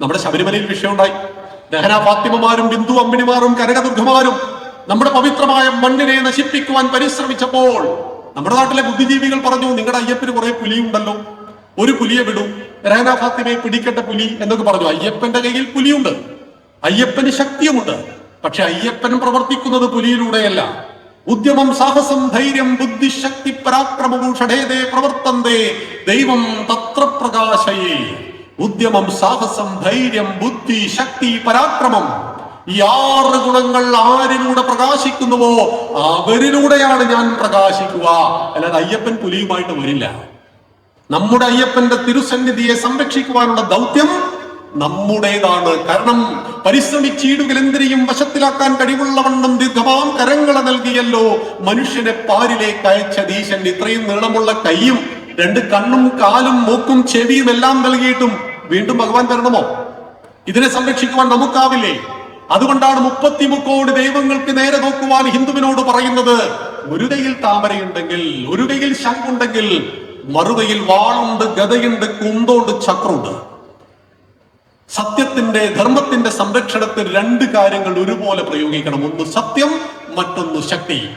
നമ്മുടെ ശബരിമലയിൽ വിഷയമുണ്ടായി. രഹന ഫാത്തിമമാരും ബിന്ദു അമ്മിണിമാരും കരകദുർഗമാരും നമ്മുടെ പവിത്രമായ മണ്ണിനെ നശിപ്പിക്കുവാൻ പരിശ്രമിച്ചപ്പോൾ നമ്മുടെ നാട്ടിലെ ബുദ്ധിജീവികൾ പറഞ്ഞു നിങ്ങളുടെ അയ്യപ്പന് കുറെ പുലിയുണ്ടല്ലോ. ഒരു പുലിയെ വിടും. രഹന ഫാത്തിമയെ പിടിക്കട്ടെ പുലി എന്നൊക്കെ പറഞ്ഞു. അയ്യപ്പന്റെ കയ്യിൽ പുലിയുണ്ട്. അയ്യപ്പന് ശക്തിയുമുണ്ട്. പക്ഷെ അയ്യപ്പൻ പ്രവർത്തിക്കുന്നത് പുലിയിലൂടെയല്ല. ഉദ്യമം സാഹസം ധൈര്യം ബുദ്ധിശക്തി പരാക്രമഭൂഷണേതേ പ്രവർത്തന്തേ ദൈവം തത്ര പ്രകാശയേ ഉദ്യമം സാഹസം ധൈര്യം ബുദ്ധി ശക്തി പരാക്രമം. ഈ ആറ് ഗുണങ്ങൾ ആരിലൂടെ പ്രകാശിക്കുന്നുവോ അവരിലൂടെയാണ് ഞാൻ പ്രകാശിക്കുക. അല്ലാതെ അയ്യപ്പൻ പുലിയുമായിട്ട് വരില്ല. നമ്മുടെ അയ്യപ്പന്റെ തിരുസന്നിധിയെ സംരക്ഷിക്കുവാനുള്ള ദൗത്യം നമ്മുടേതാണ്. കാരണം പരിശ്രമിച്ചീടുകളെന്തിനെയും വശത്തിലാക്കാൻ കഴിവുള്ളവണ്ണം ദീർഘമാം കരങ്ങളെ നൽകിയല്ലോ. മനുഷ്യനെ പാരിലേക്ക് അയച്ച ദീശൻ ഇത്രയും നീളമുള്ള കൈയും രണ്ട് കണ്ണും കാലും മൂക്കും ചെവിയും എല്ലാം നൽകിയിട്ടും വീണ്ടും ഭഗവാൻ തരണമോ? ഇതിനെ സംരക്ഷിക്കുവാൻ നമുക്കാവില്ലേ? അതുകൊണ്ടാണ് മുപ്പത്തി മുക്കോടി ദൈവങ്ങൾക്ക് നേരെ നോക്കുവാൻ ഹിന്ദുവിനോട് പറയുന്നത് ഒരു കയ്യിൽ താമരയുണ്ടെങ്കിൽ ഒരു കയ്യിൽ ശംഖുണ്ടെങ്കിൽ മറുകയിൽ വാളുണ്ട് ഗതയുണ്ട് കുന്തോണ്ട് ചക്രമുണ്ട്. സത്യത്തിന്റെ ധർമ്മത്തിന്റെ സംരക്ഷണത്തിൽ രണ്ട് കാര്യങ്ങൾ ഒരുപോലെ പ്രയോഗിക്കണം. ഒന്ന് സത്യം മറ്റൊന്ന് ശക്തി.